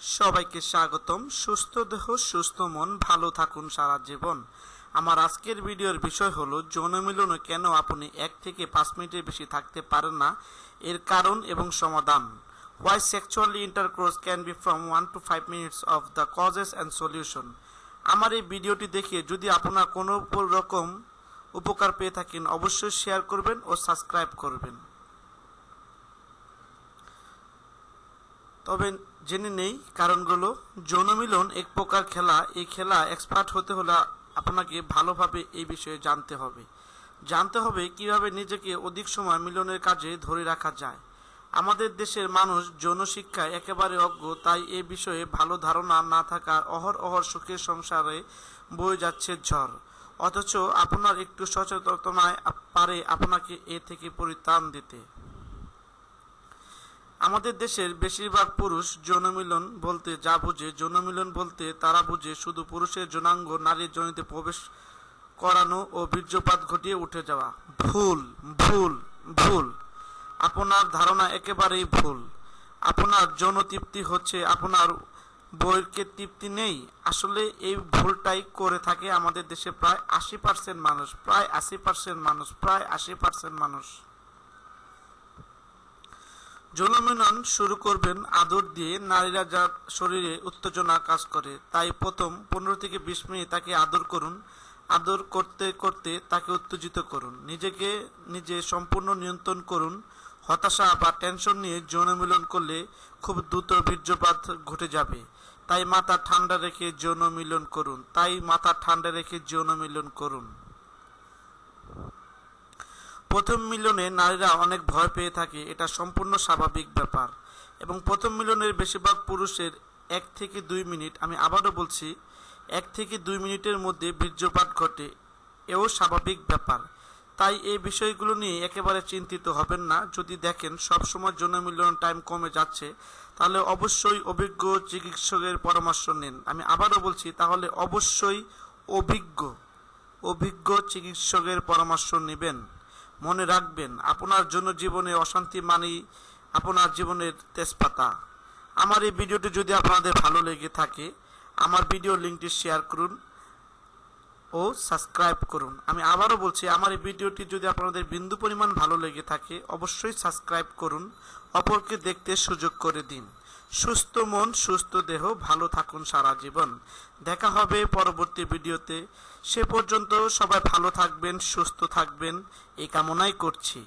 সবাইকে স্বাগতম। সুস্থ দেহ, সুস্থ মন, ভালো থাকুন সারা জীবন। আমার আজকের ভিডিওর বিষয় হলো যৌন মিলনে কেন আপনি এক থেকে পাঁচ মিনিটের বেশি থাকতে পারেন না? এর কারণ এবং সমাধান। Why sexually intercourse can be from one to five minutes of the causes and solution আমার এই ভিডিওটি দেখে যদি আপনার কোনো রকম উপকার পেয়ে থাকেন, অবশ্যই শেয়ার করবেন ও সাবস্ক্রাইব করবেন। তবে জেনে নেই কারণগুলো। যৌন মিলন এক প্রকার খেলা। এই খেলা এক্সপার্ট হতে হলে আপনাকে ভালোভাবে এই বিষয়ে জানতে হবে। জানতে হবে কীভাবে নিজেকে অধিক সময় মিলনের কাজে ধরে রাখা যায়। আমাদের দেশের মানুষ যৌন শিক্ষায় একেবারে অজ্ঞ, তাই এ বিষয়ে ভালো ধারণা না থাকার অহর অহর সুখের সংসারে বয়ে যাচ্ছে ঝড়। অথচ আপনার একটু সচেতনায় পারে আপনাকে এ থেকে পরিত্রাণ দিতে। আমাদের দেশের বেশিরভাগ পুরুষ যৌনমিলন বলতে যা বুঝে, যৌনমিলন বলতে তারা বুঝে শুধু পুরুষের যৌনাঙ্গ নারীর জনিতে প্রবেশ করানো ও বীর্যপাত ঘটিয়ে উঠে যাওয়া। ভুল ভুল ভুল। আপনার ধারণা একেবারেই ভুল। আপনার যৌন তৃপ্তি হচ্ছে, আপনার বইয়ের তৃপ্তি নেই। আসলে এই ভুলটাই করে থাকে আমাদের দেশে প্রায় আশি পার্সেন্ট মানুষ, প্রায় আশি পার্সেন্ট মানুষ, প্রায় আশি পার্সেন্ট মানুষ। যৌনমিলন শুরু করবেন আদর দিয়ে, নারীরা যার শরীরে উত্তেজনা কাজ করে, তাই প্রথম পনেরো থেকে বিশ মিনিট তাকে আদর করুন। আদর করতে করতে তাকে উত্তেজিত করুন। নিজেকে নিজে সম্পূর্ণ নিয়ন্ত্রণ করুন। হতাশা বা টেনশন নিয়ে যৌনমিলন করলে খুব দ্রুত বীর্যপাত ঘটে যাবে। তাই মাথা ঠান্ডা রেখে যৌন মিলন করুন। তাই মাথা ঠান্ডা রেখে যৌন মিলন করুন। প্রথম মিলনে নারীরা অনেক ভয় পেয়ে থাকে, এটা সম্পূর্ণ স্বাভাবিক ব্যাপার। এবং প্রথম মিলনের বেশিরভাগ পুরুষের এক থেকে দুই মিনিট, আমি আবারও বলছি, এক থেকে দুই মিনিটের মধ্যে বীর্যপাত ঘটে, এও স্বাভাবিক ব্যাপার। তাই এই বিষয়গুলো নিয়ে একেবারে চিন্তিত হবেন না। যদি দেখেন সবসময় জন্য মিলন টাইম কমে যাচ্ছে, তাহলে অবশ্যই অভিজ্ঞ চিকিৎসকের পরামর্শ নিন। আমি আবারও বলছি, তাহলে অবশ্যই অভিজ্ঞ অভিজ্ঞ চিকিৎসকের পরামর্শ নেবেন। মনে রাখবেন, আপনার জন্য জীবনে অশান্তি মানেই আপনার জীবনের তেজপাতা। আমার এই ভিডিওটি যদি আপনাদের ভালো লেগে থাকে, আমার ভিডিও লিঙ্কটি শেয়ার করুন ও সাবস্ক্রাইব করুন। আমি আবারও বলছি, আমার এই ভিডিওটি যদি আপনাদের বিন্দু পরিমাণ ভালো লেগে থাকে, অবশ্যই সাবস্ক্রাইব করুন, অপরকে দেখতে সুযোগ করে দিন। সুস্থ মন, সুস্থ দেহ, ভালো থাকুন সারা জীবন। দেখা হবে পরবর্তী ভিডিওতে। সে পর্যন্ত সবাই ভালো থাকবেন, সুস্থ থাকবেন। এই কামনাই করছি।